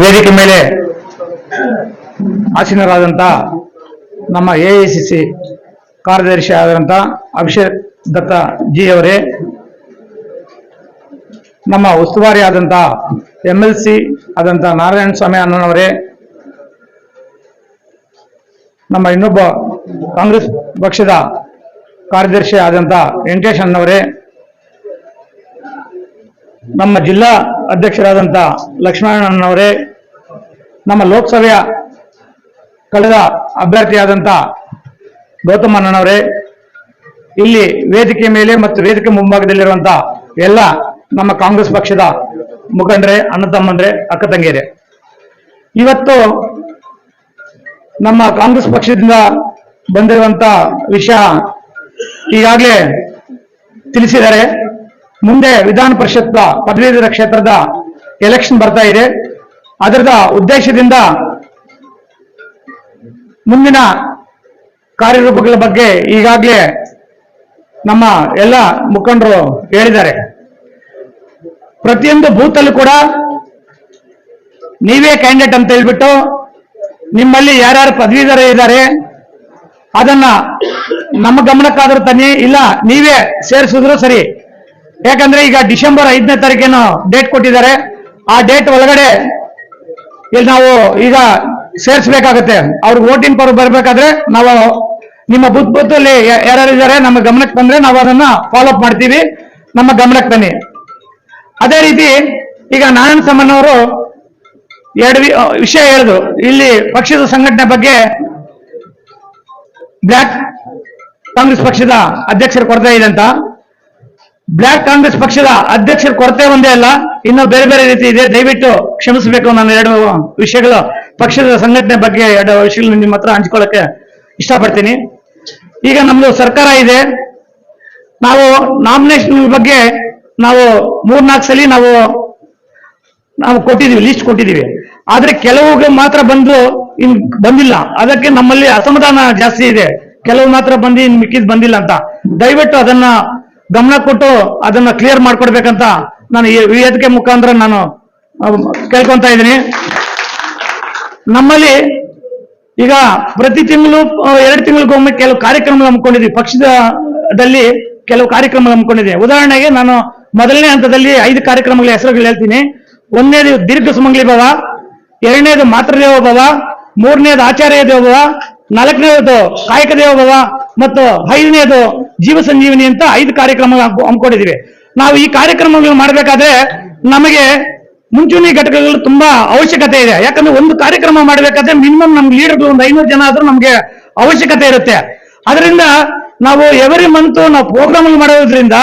ವೇದಿಕೆ ಮೇಲೆ ಆಸೀನರಾದಂಥ ನಮ್ಮ ಎ ಐ ಸಿ ಸಿ ಕಾರ್ಯದರ್ಶಿ ಆದಂಥ ಅಭಿಷೇಕ್ ದತ್ತ ಜಿ ಅವರೇ, ನಮ್ಮ ಉಸ್ತುವಾರಿ ಆದಂಥ ಎಂ ಎಲ್ ಸಿ ಆದಂಥ ನಾರಾಯಣ ಸ್ವಾಮಿ ಅಣ್ಣನವರೇ, ನಮ್ಮ ಇನ್ನೊಬ್ಬ ಕಾಂಗ್ರೆಸ್ ಪಕ್ಷದ ಕಾರ್ಯದರ್ಶಿ ಆದಂಥ ವೆಂಕಟೇಶ್ ಅಣ್ಣವರೇ ನಮ್ಮ ಜಿಲ್ಲಾ ಅಧ್ಯಕ್ಷರಾದಂಥ ಲಕ್ಷ್ಮಣನವರೇ ನಮ್ಮ ಲೋಕಸಭೆಯ ಕಳೆದ ಅಭ್ಯರ್ಥಿಯಾದಂಥ ಗೌತಮಣ್ಣನವರೇ, ಇಲ್ಲಿ ವೇದಿಕೆ ಮೇಲೆ ಮತ್ತು ವೇದಿಕೆ ಮುಂಭಾಗದಲ್ಲಿರುವಂಥ ಎಲ್ಲ ನಮ್ಮ ಕಾಂಗ್ರೆಸ್ ಪಕ್ಷದ ಮುಖಂಡ್ರೆ, ಅಣ್ಣ ತಮ್ಮಂದ್ರೆ, ಅಕ್ಕ ತಂಗಿಯರೆ. ಇವತ್ತು ನಮ್ಮ ಕಾಂಗ್ರೆಸ್ ಪಕ್ಷದಿಂದ ಬಂದಿರುವಂತ ವಿಷಯ ಈಗಾಗಲೇ ತಿಳಿಸಿದ್ದಾರೆ ಮುಂದೆ ವಿಧಾನ ಪರಿಷತ್ ಪದವೀಧರ ಕ್ಷೇತ್ರದ ಎಲೆಕ್ಷನ್ ಬರ್ತಾ ಇದೆ. ಅದರದ ಉದ್ದೇಶದಿಂದ ಮುಂದಿನ ಕಾರ್ಯರೂಪಗಳ ಬಗ್ಗೆ ಈಗಾಗಲೇ ನಮ್ಮ ಎಲ್ಲ ಮುಖಂಡರು ಹೇಳಿದ್ದಾರೆ. ಪ್ರತಿಯೊಂದು ಬೂತಲ್ಲೂ ಕೂಡ ನೀವೇ ಕ್ಯಾಂಡಿಡೇಟ್ ಅಂತ ಹೇಳ್ಬಿಟ್ಟು ನಿಮ್ಮಲ್ಲಿ ಯಾರ್ಯಾರು ಪದವೀಧರ ಇದ್ದಾರೆ, ಅದನ್ನ ನಮ್ಮ ಗಮನಕ್ಕಾದ್ರೂ ತನ್ನಿ, ಇಲ್ಲ ನೀವೇ ಸೇರಿಸಿದ್ರು ಸರಿ. ಯಾಕಂದ್ರೆ ಈಗ ಡಿಸೆಂಬರ್ ಐದನೇ ತಾರೀಕೇನು ಡೇಟ್ ಕೊಟ್ಟಿದ್ದಾರೆ. ಆ ಡೇಟ್ ಒಳಗಡೆ ಇಲ್ಲಿ ನಾವು ಈಗ ಸೇರಿಸಬೇಕಾಗುತ್ತೆ. ಅವ್ರಿಗೆ ವೋಟಿಂಗ್ ಪವರ್ ಬರಬೇಕಾದ್ರೆ ನಾವು ನಿಮ್ಮ ಬುತ್ ಬೂತ್ ಯಾರ್ಯಾರು ಇದ್ದಾರೆ ನಮ್ಮ ಗಮನಕ್ಕೆ ಬಂದ್ರೆ ನಾವು ಅದನ್ನ ಫಾಲೋ ಅಪ್ ಮಾಡ್ತೀವಿ. ನಮ್ಮ ಗಮನಕ್ಕೆ ಬನ್ನಿ. ಅದೇ ರೀತಿ ಈಗ ನಾರಾಯಣ ಅವರು ಎರಡು ವಿಷಯ ಹೇಳಿದ್ರು ಇಲ್ಲಿ ಪಕ್ಷದ ಸಂಘಟನೆ ಬಗ್ಗೆ ಬ್ಲಾಕ್ ಕಾಂಗ್ರೆಸ್ ಪಕ್ಷದ ಅಧ್ಯಕ್ಷರ ಕೊಡ್ತಾ ಇದೆ ಅಂತ. ಬ್ಲಾಕ್ ಕಾಂಗ್ರೆಸ್ ಪಕ್ಷದ ಅಧ್ಯಕ್ಷರ ಕೊರತೆ ಒಂದೇ ಅಲ್ಲ, ಇನ್ನು ಬೇರೆ ಬೇರೆ ರೀತಿ ಇದೆ. ದಯವಿಟ್ಟು ಕ್ಷಮಿಸಬೇಕು ನಾನು ಎರಡು ವಿಷಯಗಳು ಪಕ್ಷದ ಸಂಘಟನೆ ಬಗ್ಗೆ ಎರಡು ವಿಷಯಗಳು ನಿಮ್ಮ ಹತ್ರ ಹಂಚ್ಕೊಳ್ಳಕ್ಕೆ ಇಷ್ಟಪಡ್ತೀನಿ. ಈಗ ನಮ್ದು ಸರ್ಕಾರ ಇದೆ. ನಾವು ನಾಮಿನೇಷನ್ ಬಗ್ಗೆ ನಾವು ಮೂರ್ನಾಲ್ಕು ಸಲ ನಾವು ನಾವು ಕೊಟ್ಟಿದ್ದೀವಿ ಲಿಸ್ಟ್ ಕೊಟ್ಟಿದ್ದೀವಿ. ಆದ್ರೆ ಕೆಲವು ಮಾತ್ರ ಬಂದು ಇನ್ ಬಂದಿಲ್ಲ. ಅದಕ್ಕೆ ನಮ್ಮಲ್ಲಿ ಅಸಮಾಧಾನ ಜಾಸ್ತಿ ಇದೆ. ಕೆಲವು ಮಾತ್ರ ಬಂದು ಇನ್ ಮಿಕ್ಕಿದ್ ಬಂದಿಲ್ಲ ಅಂತ. ದಯವಿಟ್ಟು ಅದನ್ನ ಗಮನ ಕೊಟ್ಟು ಅದನ್ನ ಕ್ಲಿಯರ್ ಮಾಡ್ಕೊಡ್ಬೇಕಂತ ನಾನು ಈ ವೇದಿಕೆ ಮುಖಾಂತರ ನಾನು ಕೇಳ್ಕೊಂತ ಇದ್ದೀನಿ. ನಮ್ಮಲ್ಲಿ ಈಗ ಪ್ರತಿ ತಿಂಗಳು ಎರಡು ತಿಂಗಳಿಗೊಮ್ಮೆ ಕೆಲವು ಕಾರ್ಯಕ್ರಮ ಹಮ್ಮಿಕೊಂಡಿದ್ವಿ. ಪಕ್ಷದಲ್ಲಿ ಕೆಲವು ಕಾರ್ಯಕ್ರಮ ಹಮ್ಮಿಕೊಂಡಿದೆ ಉದಾಹರಣೆಗೆ ನಾನು ಮೊದಲನೇ ಹಂತದಲ್ಲಿ ಐದು ಕಾರ್ಯಕ್ರಮಗಳ ಹೆಸರುಗಳು ಹೇಳ್ತೀನಿ. ಒಂದನೇದು ದೀರ್ಘ ಸುಮಂಗ್ಲಿ ಭವ, ಎರಡನೇದು ಮಾತೃದೇವ ಭವ, ಮೂರನೇದು ಆಚಾರ್ಯ ದೇವ ಭವ, ನಾಲ್ಕನೇದು ಕಾಯಕ ದೇವ ಭವ ಮತ್ತು ಐದನೇದು ಜೀವ ಸಂಜೀವಿನಿ ಅಂತ ಐದು ಕಾರ್ಯಕ್ರಮ ಹಮ್ಮಿಕೊಂಡಿದ್ದೀವಿ. ನಾವು ಈ ಕಾರ್ಯಕ್ರಮಗಳು ಮಾಡಬೇಕಾದ್ರೆ ನಮಗೆ ಮುಂಚೂಣಿ ಘಟಕಗಳು ತುಂಬಾ ಅವಶ್ಯಕತೆ ಇದೆ. ಯಾಕಂದ್ರೆ ಒಂದು ಕಾರ್ಯಕ್ರಮ ಮಾಡಬೇಕಾದ್ರೆ ಮಿನಿಮಮ್ ನಮ್ಗೆ ಲೀಡರ್ಗಳು ಒಂದು ಐನೂರು ಜನ ಆದ್ರೂ ನಮಗೆ ಅವಶ್ಯಕತೆ ಇರುತ್ತೆ. ಅದರಿಂದ ನಾವು ಎವರಿ ಮಂತ್ ನಾವು ಪ್ರೋಗ್ರಾಮ್ ಮಾಡೋದ್ರಿಂದ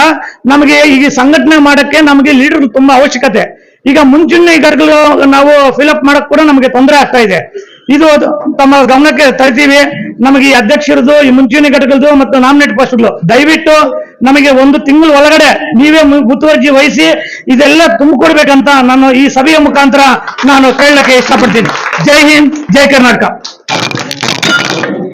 ನಮಗೆ ಈಗ ಸಂಘಟನೆ ಮಾಡಕ್ಕೆ ನಮಗೆ ಲೀಡರ್ ತುಂಬಾ ಅವಶ್ಯಕತೆ. ಈಗ ಮುಂಚೂಣಿ ಘಟಕಗಳು ನಾವು ಫಿಲಪ್ ಮಾಡಕ್ ಕೂಡ ನಮಗೆ ತೊಂದರೆ ಆಗ್ತಾ ಇದೆ. ಇದು ತಮ್ಮ ಗಮನಕ್ಕೆ ತರ್ತೀವಿ. ನಮಗೆ ಈ ಅಧ್ಯಕ್ಷರದು, ಈ ಮುಂಚೂಣಿ ಘಟಕದ್ದು ಮತ್ತು ನಾಮಿನೇಟ್ ಪೋಸ್ಟ್ಗಳು ದಯವಿಟ್ಟು ನಮಗೆ ಒಂದು ತಿಂಗಳ ಒಳಗಡೆ ನೀವೇ ಮುತುವರ್ಜಿ ವಹಿಸಿ ಇದೆಲ್ಲ ತುಂಬಿಕೊಡ್ಬೇಕಂತ ನಾನು ಈ ಸಭೆಯ ಮುಖಾಂತರ ನಾನು ಕೇಳಲಿಕ್ಕೆ ಇಷ್ಟಪಡ್ತೀನಿ. ಜೈ ಹಿಂದ್, ಜೈ ಕರ್ನಾಟಕ.